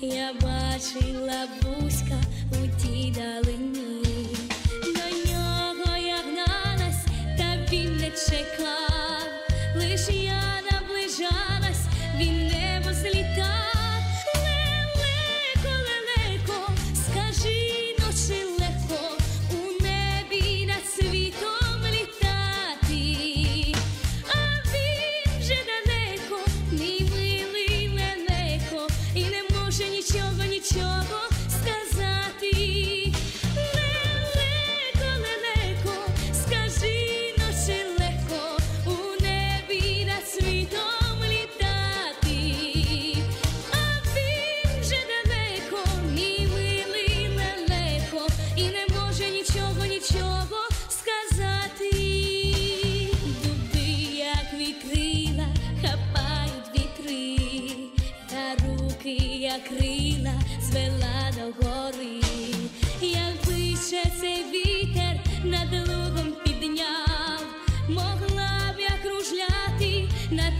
я бачила бузька у тій далині, до нього я та він не чекав, лиш я. я крила звела до гори, як би цей вітер над лугом підняв, могла б я кружляти над